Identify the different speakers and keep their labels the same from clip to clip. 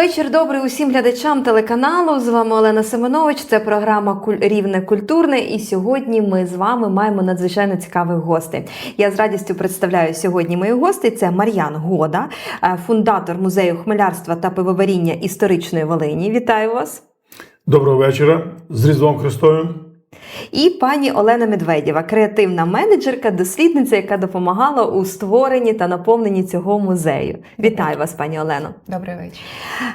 Speaker 1: Вечір добрий усім глядачам телеканалу. З вами Олена Семенович. Це програма Рівне культурне. І сьогодні ми з вами маємо надзвичайно цікавих гостей. Я з радістю представляю сьогодні мої гості. Це Мар'ян Года, е, фундатор музею хмелярства та пивоваріння історичної Волині. Вітаю вас!
Speaker 2: Доброго вечора з Різдвом Христовим.
Speaker 1: І пані Олена Медведєва, креативна менеджерка, дослідниця, яка допомагала у створенні та наповненні цього музею. Вітаю вас, пані Олено.
Speaker 3: Добрий вечір.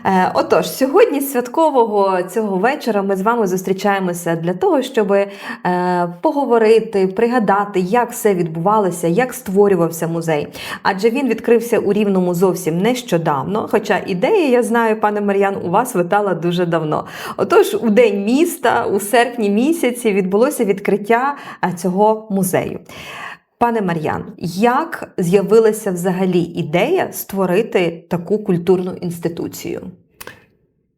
Speaker 1: Е, Отож, сьогодні з святкового цього вечора ми з вами зустрічаємося для того, щоб е, поговорити, пригадати, як все відбувалося, як створювався музей. Адже він відкрився у Рівному зовсім нещодавно. Хоча ідея, я знаю, пане Мар'ян, у вас витала дуже давно. Отож, у день міста, у серпні місяці, відбулося відкриття е, цього музею. Пане Мар'ян, як з'явилася взагалі ідея створити таку культурну інституцію?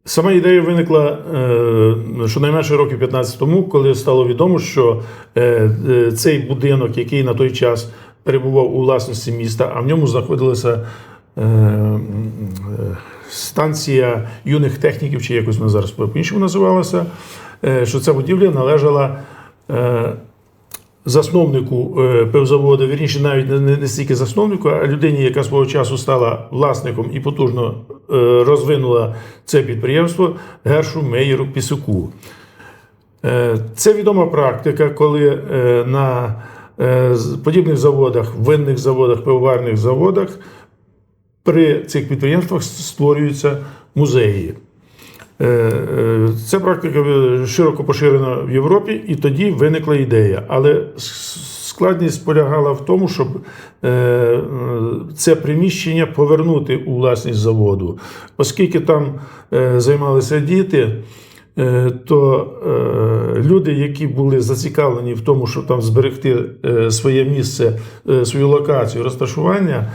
Speaker 2: Сама ідея виникла е, щонайменше років 15 тому, коли стало відомо, що е, цей будинок, який на той час перебував у власності міста, а в ньому знаходилася станція юних техніків, чи якось вона зараз по-іншому називалася, е, що ця будівля належала. е, засновнику е, пивзаводу, вірніше, навіть не, стільки засновнику, а людині, яка свого часу стала власником і потужно е, розвинула це підприємство Гершу Меєру Пісуку. Е, Це відома практика, коли е, на е, подібних заводах, винних заводах, пивоварних заводах при цих підприємствах створюються музеї. Е, е, Ця практика е, широко поширена в Європі, і тоді виникла ідея. Але складність полягала в тому, щоб це приміщення повернути у власність заводу. Оскільки там займалися діти, то люди, які були зацікавлені в тому, щоб там зберегти своє місце, свою локацію, розташування,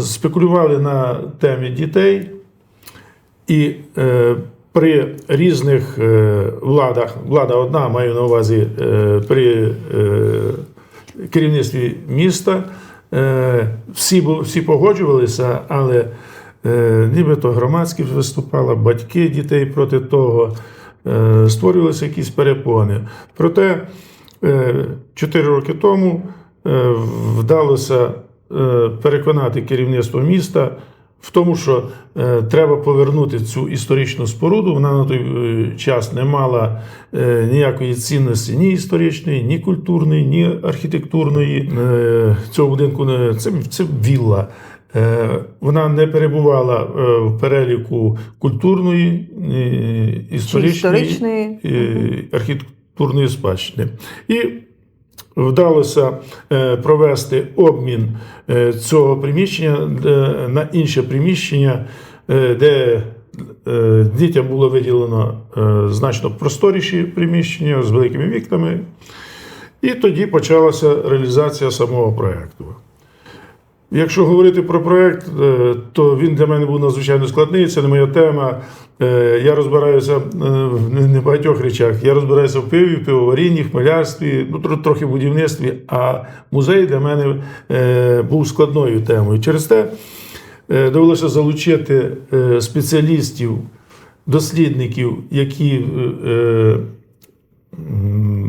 Speaker 2: спекулювали на темі дітей. І е, при різних е, владах, влада одна, маю на увазі е, при е, керівництві міста, е, всі, всі погоджувалися, але е, нібито громадськість виступала, батьки дітей проти того, е, створювалися якісь перепони. Проте е, роки тому е, вдалося е, переконати керівництво міста в тому, що е, треба повернути цю історичну споруду. Вона на той е, час не мала е, ніякої цінності ні історичної, ні культурної, ні архітектурної. Е, цього будинку не це, це вілла. Е, Вона не перебувала е, в переліку культурної, е, історичної,
Speaker 1: історичної?
Speaker 2: е, архітектурної спадщини. І Вдалося е, провести обмін е, цього приміщення е, на інше приміщення, де дітям було виділено значно просторіші приміщення з великими вікнами. І тоді почалася реалізація самого проєкту. Якщо говорити про проєкт, е, то він для мене був надзвичайно складний. Це не моя тема. Е, Я розбираюся е, в не- небагатьох речах. Я розбираюся в пиві, в пивоварінні, хмелярстві, ну трохи в будівництві. А музей для мене був складною темою. Через те довелося залучити спеціалістів, дослідників, які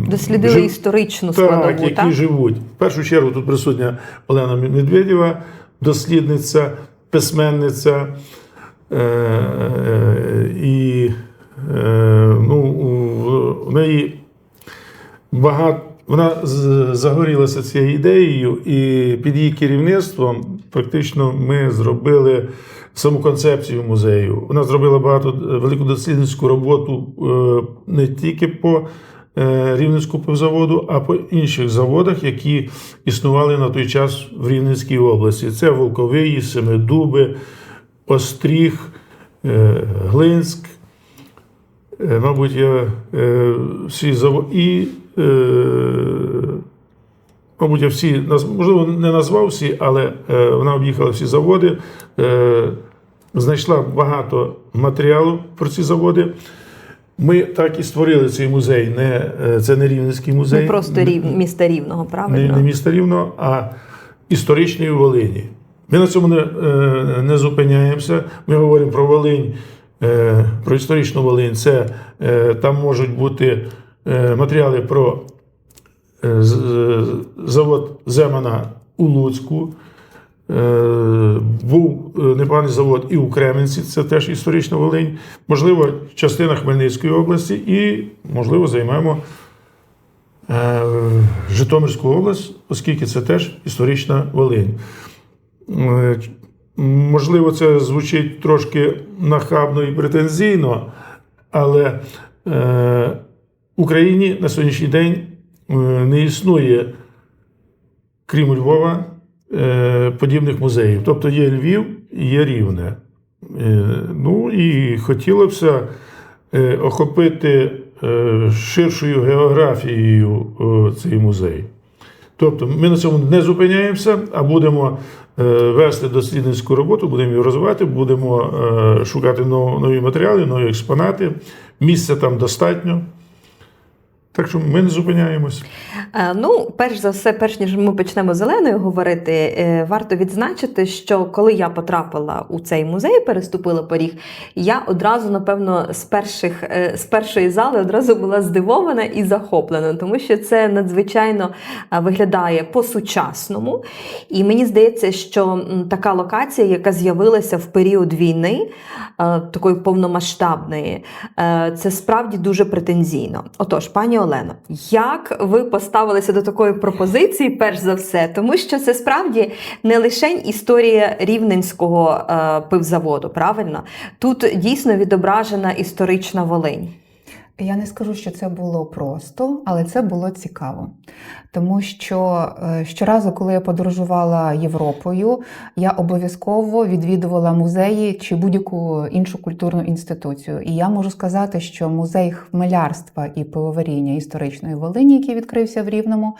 Speaker 1: Дослідили
Speaker 2: жив-
Speaker 1: історичну
Speaker 2: так, які
Speaker 1: так?
Speaker 2: живуть. В першу чергу тут присутня Олена Медведєва, дослідниця, письменниця. Е, е, і е, ну, в неї багато. Вона загорілася цією ідеєю, і під її керівництвом практично ми зробили саму концепцію музею. Вона зробила багато велику дослідницьку роботу е, не тільки по е, Рівненському пивзаводу, а по інших заводах, які існували на той час в Рівненській області. Це Волковиї, Семидуби, Остріг, е, Глинськ. Е, Мабуть, я всі заводи. І, мабуть, я всі можливо, не назвав всі, але вона об'їхала всі заводи, знайшла багато матеріалу про ці заводи. Ми так і створили цей музей. Не, е, це не Рівненський музей.
Speaker 1: Не просто рів... міста Рівного, правильно?
Speaker 2: не не міста Рівно, а історичної Волині. Ми на цьому не, е, не зупиняємося. Ми говоримо про Волинь, е, про історичну Волинь. Це там можуть бути матеріали про завод Земана у Луцьку. Е, Був е, непоганий завод і у Кременці, це теж історична Волинь. Можливо, частина Хмельницької області, і, можливо, займемо е, Житомирську область, оскільки це теж історична Волинь. Можливо, це звучить трошки нахабно і претензійно, але в Україні на сьогоднішній день не існує, крім Львова, подібних музеїв. Тобто є Львів, є Рівне. Е, Ну і хотілося е, охопити е, ширшою географією е, цей музей. Тобто ми на цьому не зупиняємося, а будемо е, вести дослідницьку роботу, будемо її розвивати, будемо е, шукати нові матеріали, нові експонати. Місця там достатньо. Так що ми не зупиняємось.
Speaker 1: Е, Ну, перш за все, перш ніж ми почнемо з Оленою говорити, е, варто відзначити, що коли я потрапила у цей музей, переступила поріг, я одразу, напевно, з перших е, з першої зали одразу була здивована і захоплена, тому що це надзвичайно виглядає по-сучасному. І мені здається, що така локація, яка з'явилася в період війни, такої повномасштабної, це справді дуже претензійно. Отож, пані Олено, як ви поставилися до такої пропозиції, перш за все, тому що це справді не лише історія рівненського е, пивзаводу, правильно? Тут дійсно відображена історична Волинь.
Speaker 3: Я не скажу, що це було просто, але це було цікаво. Тому що е, щоразу, коли я подорожувала Європою, я обов'язково відвідувала музеї чи будь-яку іншу культурну інституцію. І я можу сказати, що музей хмелярства і пивоваріння історичної Волині, який відкрився в Рівному,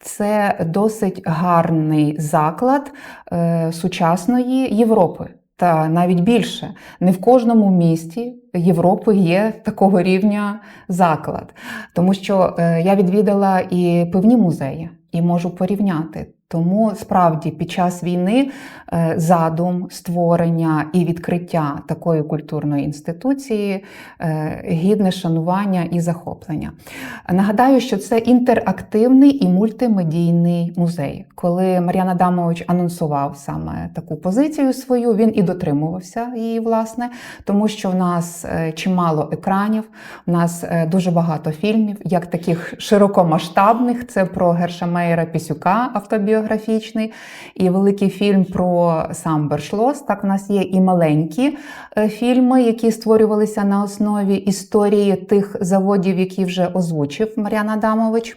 Speaker 3: це досить гарний заклад е, сучасної Європи. Та навіть більше не в кожному місті Європи є такого рівня заклад, тому що е, я відвідала і пивні музеї, і можу порівняти. Тому справді під час війни задум створення і відкриття такої культурної інституції е, гідне шанування і захоплення. Нагадаю, що це інтерактивний і мультимедійний музей. Коли Мар'ян Адамович анонсував саме таку позицію свою, він і дотримувався її, власне, тому що в нас е, чимало екранів, в нас е, дуже багато фільмів, як таких широкомасштабних. Це про Гершамейра Пісюка автобіографічний, і великий фільм про сам Бершлос. Так, в нас є і маленькі е, фільми, які створювалися на основі історії тих заводів, які вже озвучив Мар'ян Адамович.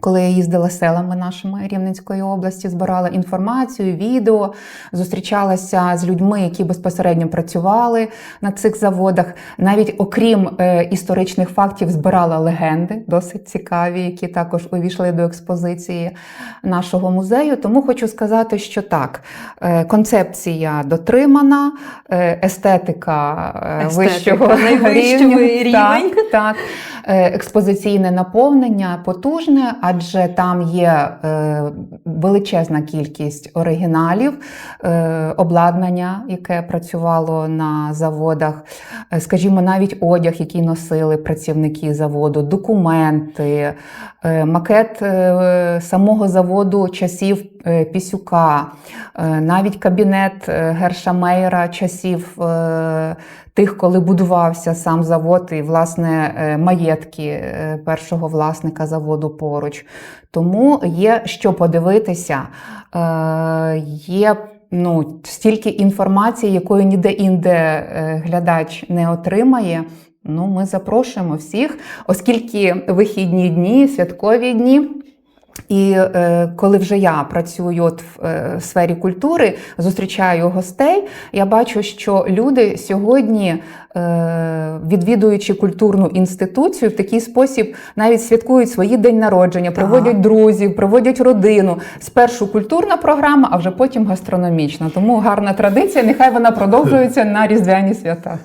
Speaker 3: Коли я їздила селами нашими Рівненської області, збирала інформацію, відео, зустрічалася з людьми, які безпосередньо працювали на цих заводах. Навіть окрім е, історичних фактів, збирала легенди, досить цікаві, які також увійшли до експозиції нашого музею. Тому хочу сказати, що так, е, концепція дотримана, е, естетика, е,
Speaker 1: Естетика,
Speaker 3: вищого
Speaker 1: найвищого.
Speaker 3: Так, так. Е, Експозиційне наповнення потужне, адже там є е, величезна кількість оригіналів, е, обладнання, яке працювало на заводах, скажімо, навіть одяг, який носили працівники заводу, документи, макет самого заводу часів Пісюка, навіть кабінет Герша Мейера часів. Тих, коли будувався сам завод і власне е, маєтки е, першого власника заводу поруч. Тому є що подивитися, е, є ну, стільки інформації, якої ніде інде е, глядач не отримає. Ну, ми запрошуємо всіх, оскільки вихідні дні, святкові дні. І е, коли вже я працюю от в е, сфері культури, зустрічаю гостей, я бачу, що люди сьогодні відвідуючи культурну інституцію, в такий спосіб навіть святкують свої день народження, проводять друзів, проводять родину. Спершу культурна програма, а вже потім гастрономічна. Тому гарна традиція. Нехай вона продовжується на різдвяні свята.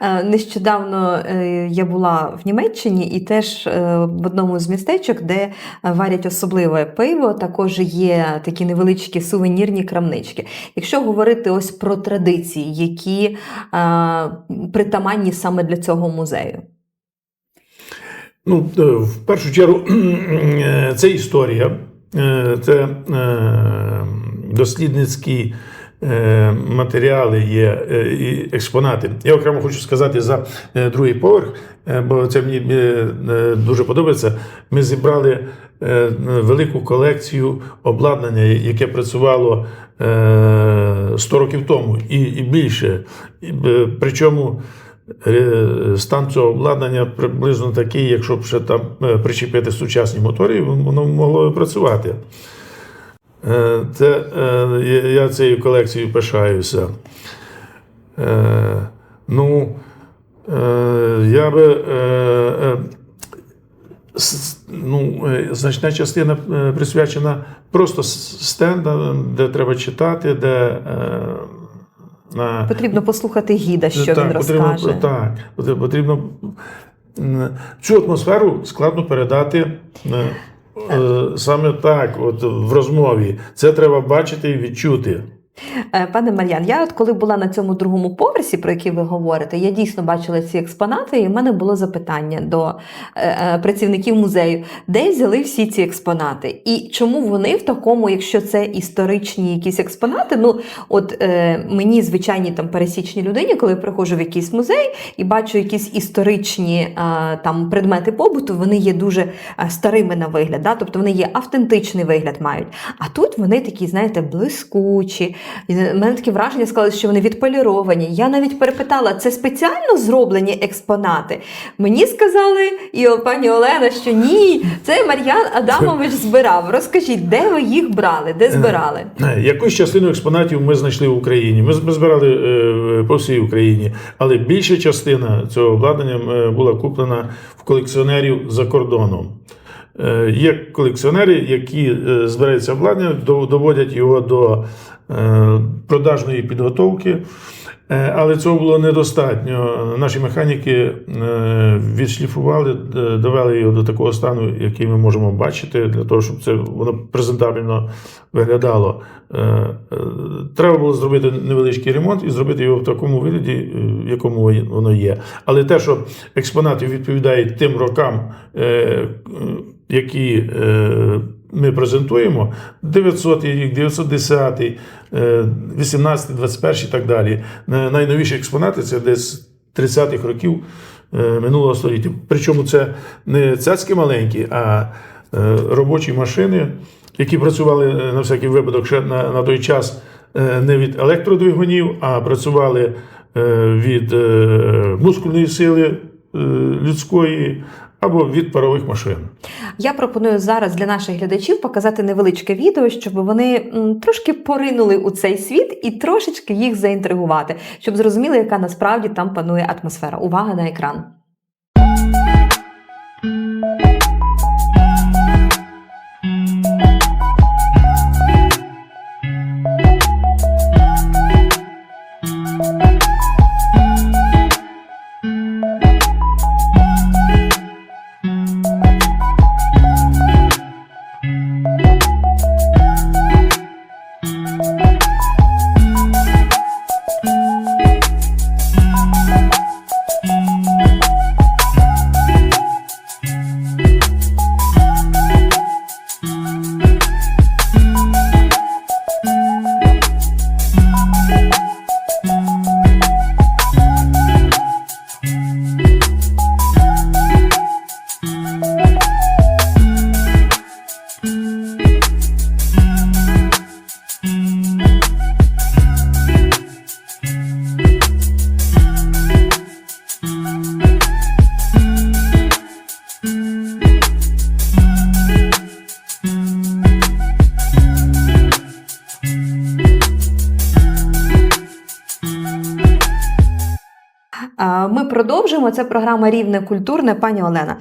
Speaker 1: Е, Нещодавно е, я була в Німеччині і теж е, в одному з містечок, де е, варять особливе пиво, також є такі невеличкі сувенірні крамнички. Якщо говорити ось про традиції, які е, притаманні саме для цього музею.
Speaker 2: Ну, е, в першу чергу, е, це історія, е, це дослідницькі матеріали є і експонати. Я окремо хочу сказати за другий поверх, бо це мені дуже подобається. Ми зібрали велику колекцію обладнання, яке працювало е, 100 років тому і, і більше. Е, Причому Е, Стан цього обладнання приблизно такий, якщо б ще там е, причепити сучасні мотори, воно могло б працювати. Е, Це, е, я- цією колекцією пишаюся. Е, Ну, е, я би. Ну, е, значна частина е, присвячена просто стендам, де треба читати, де е,
Speaker 1: Потрібно послухати гіда, що
Speaker 2: так,
Speaker 1: він
Speaker 2: потрібно,
Speaker 1: розкаже.
Speaker 2: Так, потрібно- цю атмосферу складно передати саме так, от в розмові. Це треба бачити і відчути.
Speaker 1: Е, Пане Мар'ян, я от коли була на цьому другому поверсі, про який ви говорите, я дійсно бачила ці експонати, і в мене було запитання до е, е, працівників музею, де взяли всі ці експонати, і чому вони в такому, якщо це історичні якісь експонати, ну от е, мені звичайній там пересічній людині, коли я приходжу в якийсь музей і бачу якісь історичні е, там предмети побуту, вони є дуже старими на вигляд, да? тобто вони є автентичний вигляд мають. А тут вони такі, знаєте, блискучі. І в мене таке враження склалося, що вони відполіровані. Я навіть перепитала, це спеціально зроблені експонати. Мені сказали, і пані Олена, що ні, це Мар'ян Адамович збирав. Розкажіть, де ви їх брали, де збирали?
Speaker 2: Е, Якусь частину експонатів ми знайшли в Україні. Ми, збирали е, по всій Україні, але більша частина цього обладнання е, була куплена в колекціонерів за кордоном. Е, Є колекціонери, які е, збираються до- доводять його до е, продажної підготовки. Але цього було недостатньо. Наші механіки відшліфували, довели його до такого стану, який ми можемо бачити, для того, щоб це воно презентабельно виглядало. Треба було зробити невеличкий ремонт і зробити його в такому вигляді, в якому воно є. Але те, що експонати відповідають тим рокам, які е, ми презентуємо 900 рік, 910, е, 18, 21 і так далі. Найновіші експонати це десь 30-х років е, минулого століття. Причому це не цяцьки маленькі, а е, робочі машини, які працювали е, на всякий випадок ще на, на той час е, не від електродвигунів, а працювали е, від е, мускульної сили е, людської або від парових машин.
Speaker 1: Я пропоную зараз для наших глядачів показати невеличке відео, щоб вони трошки поринули у цей світ і трошечки їх заінтригувати, щоб зрозуміли, яка насправді там панує атмосфера. Увага на екран. Продовжуємо. Це програма Рівне культурне. Пані Олена.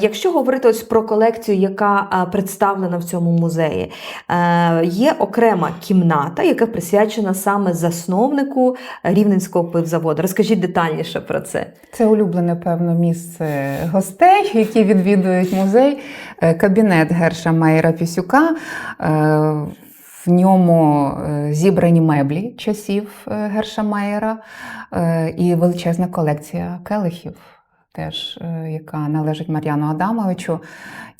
Speaker 1: Якщо говорити ось про колекцію, яка представлена в цьому музеї, е, є окрема кімната, яка присвячена саме засновнику Рівненського пивзаводу. Розкажіть детальніше про це.
Speaker 3: Це улюблене, певно, місце гостей, які відвідують музей. Е, Кабінет Герша Майера Пісюка. В ньому е, зібрані меблі часів е, Герша Майера е, і величезна колекція келихів, теж, яка належить Мар'яну Адамовичу.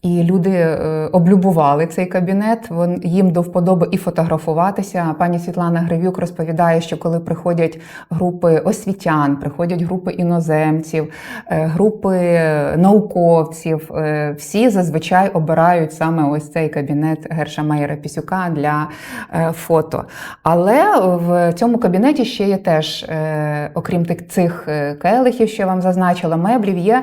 Speaker 3: І люди е, облюбували цей кабінет. Вон їм до вподоби і фотографуватися. Пані Світлана Гривюк розповідає, що коли приходять групи освітян, приходять групи іноземців, е, групи науковців, е, всі зазвичай обирають саме ось цей кабінет Герша Майера Пісюка для фото. Але в цьому кабінеті ще є теж, окрім цих келихів, що я вам зазначила, меблів, є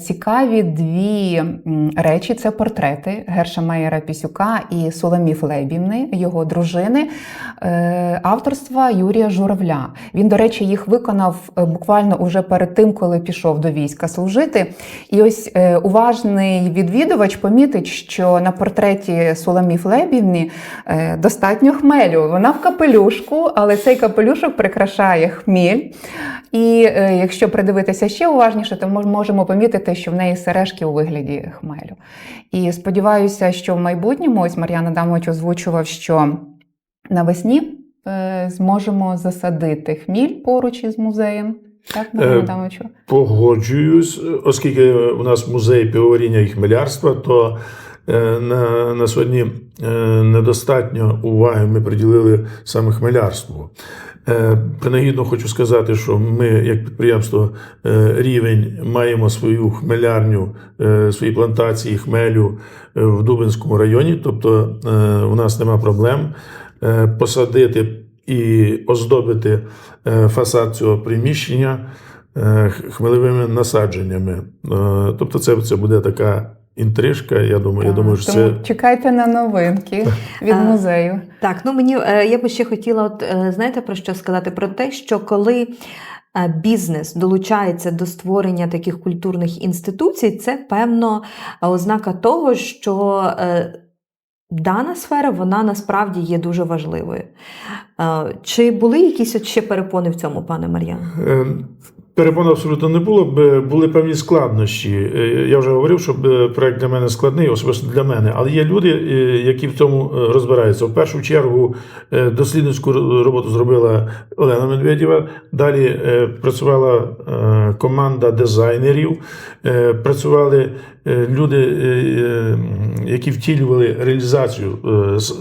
Speaker 3: цікаві дві м, речі. Це портрети Герша Майера Пісюка і Соломі Флебівни, його дружини, е, авторства Юрія Журавля. Він, до речі, їх виконав е, буквально уже перед тим, коли пішов до війська служити. І ось е, уважний відвідувач помітить, що на портреті Соломі Флебівни е, достатньо хмелю. Вона в капелюшку, але цей капелюшок прикрашає хміль. І якщо придивитися ще уважніше, то ми можемо помітити, що в неї сережки у вигляді хмелю. І сподіваюся, що в майбутньому ось Мар'ян Адамович озвучував, що навесні е, зможемо засадити хміль поруч із музеєм. Так, Мар'ян
Speaker 2: Е,
Speaker 3: Адамовичу?
Speaker 2: Погоджуюсь, оскільки у нас музей пивоваріння і хмелярства, то е, на, на сьогодні недостатньо уваги ми приділили саме хмелярству. Е, Принагідно хочу сказати, що ми, як підприємство е, Рівень, маємо свою хмелярню, е, свої плантації хмелю в Дубинському районі, тобто у нас нема проблем посадити і оздобити фасад цього приміщення хмелевими насадженнями. Тобто, це, це буде така інтрижка. Я думаю, я думаю, що
Speaker 3: тому
Speaker 2: це
Speaker 3: чекайте на новинки від
Speaker 1: А,
Speaker 3: музею.
Speaker 1: Так, ну мені е, я би ще хотіла, от е, знаєте про що сказати? Про те, що коли е, бізнес долучається до створення таких культурних інституцій, це певно ознака того, що дана сфера вона насправді є дуже важливою. Чи були якісь от ще перепони в цьому, пане Мар'ян?
Speaker 2: Перепон абсолютно не було, були певні складнощі. Е, Я вже говорив, що проект для мене складний, особисто для мене. Але є люди, е, які в цьому е, розбираються. В першу чергу дослідницьку роботу зробила Олена Медведєва. Далі працювала команда дизайнерів, працювали люди, які втілювали реалізацію.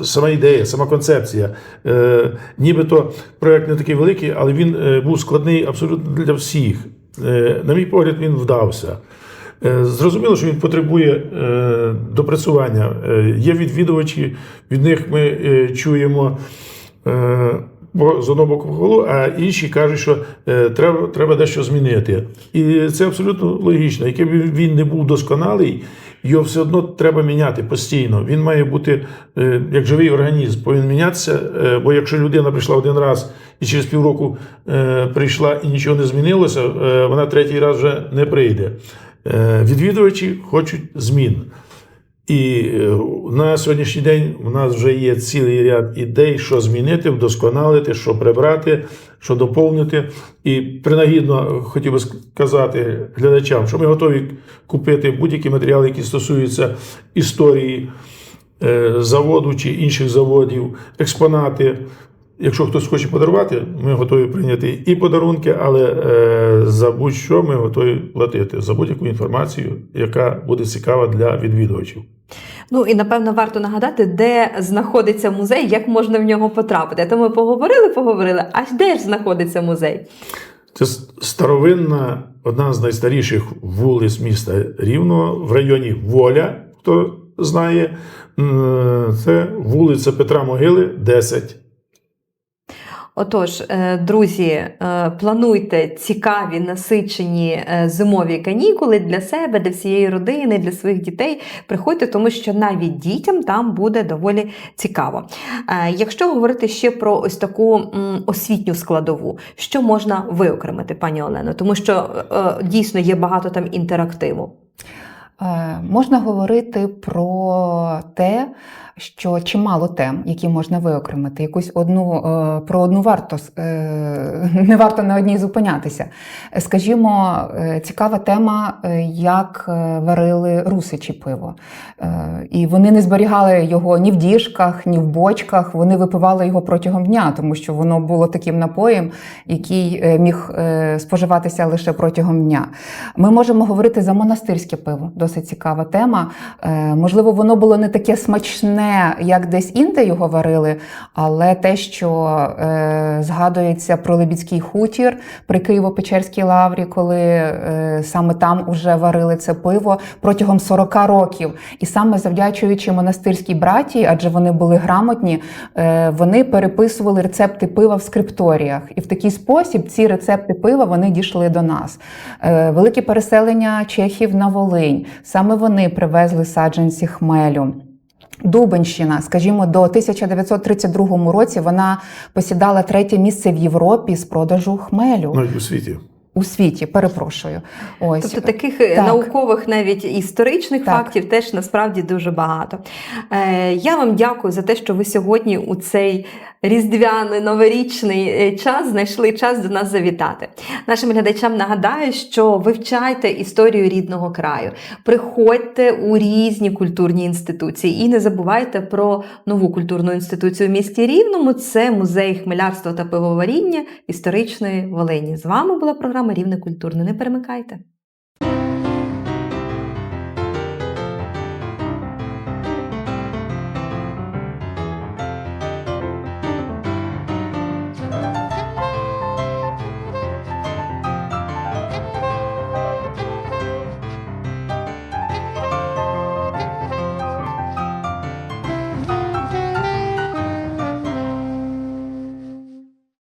Speaker 2: Сама ідея, сама концепція. Нібито проект не такий великий, але він був складний абсолютно для всіх. Е, На мій погляд, він вдався. Е, Зрозуміло, що він потребує е, допрацювання. Є відвідувачі, від них ми чуємо. з одного боку похвалу, а інші кажуть, що треба, треба дещо змінити. І це абсолютно логічно. Якби він не був досконалий, його все одно треба міняти постійно. Він має бути е, як живий організм, повинен мінятися. е, бо якщо людина прийшла один раз і через півроку е, прийшла і нічого не змінилося, вона третій раз вже не прийде. Відвідувачі хочуть змін. І е, на сьогоднішній день у нас вже є цілий ряд ідей, що змінити, вдосконалити, що прибрати, що доповнити. І принагідно хотів би сказати глядачам, що ми готові купити будь-які матеріали, які стосуються історії е, заводу чи інших заводів, експонати. Якщо хтось хоче подарувати, ми готові прийняти і подарунки, але е, за будь-що ми готові платити за будь-яку інформацію, яка буде цікава для відвідувачів.
Speaker 1: Ну і напевно варто нагадати, де знаходиться музей, як можна в нього потрапити. То ми поговорили, поговорили. А де ж знаходиться музей?
Speaker 2: Це старовинна, одна з найстаріших вулиць міста Рівного в районі Воля, хто знає. Це вулиця Петра Могили, 10.
Speaker 1: Отож, е, друзі, е, плануйте цікаві насичені е, зимові канікули для себе, для всієї родини, для своїх дітей. Приходьте, тому що навіть дітям там буде доволі цікаво. Якщо говорити ще про ось таку освітню складову, що можна виокремити, пані Олено, тому що дійсно є багато там інтерактиву.
Speaker 3: Можна говорити про те, що чимало тем, які можна виокремити. Якусь одну е, про одну варто е, не варто на одній зупинятися. Скажімо, е, цікава тема, як варили русичі пиво. І вони не зберігали його ні в діжках, ні в бочках. Вони випивали його протягом дня, тому що воно було таким напоєм, який міг споживатися лише протягом дня. Ми можемо говорити за монастирське пиво, досить цікава тема. Можливо, воно було не таке смачне, як десь інде його варили, але те, що е, згадується про Лебідський хутір при Києво-Печерській лаврі, коли е, саме там уже варили це пиво протягом 40 років. І саме завдячуючи монастирській братії, адже вони були грамотні, е, вони переписували рецепти пива в скрипторіях. І в такий спосіб ці рецепти пива вони дійшли до нас. Е, Велике переселення чехів на Волинь. Саме вони привезли саджанці хмелю. Дубенщина, скажімо, до 1932 році вона посідала третє місце в Європі з продажу хмелю
Speaker 2: Навіть у світі.
Speaker 3: у світі. Перепрошую. Ось
Speaker 1: Тобто таких е,
Speaker 3: Так.
Speaker 1: наукових, навіть історичних
Speaker 3: Так.
Speaker 1: фактів теж насправді дуже багато. Е, я вам дякую за те, що ви сьогодні у цей різдвяний новорічний е, час знайшли час до нас завітати. Нашим глядачам нагадаю, що вивчайте історію рідного краю, приходьте у різні культурні інституції і не забувайте про нову культурну інституцію в місті Рівному. Це музей хмелярства та пивоваріння історичної Волині. З вами була програма Рівне культурне. Не перемикайте.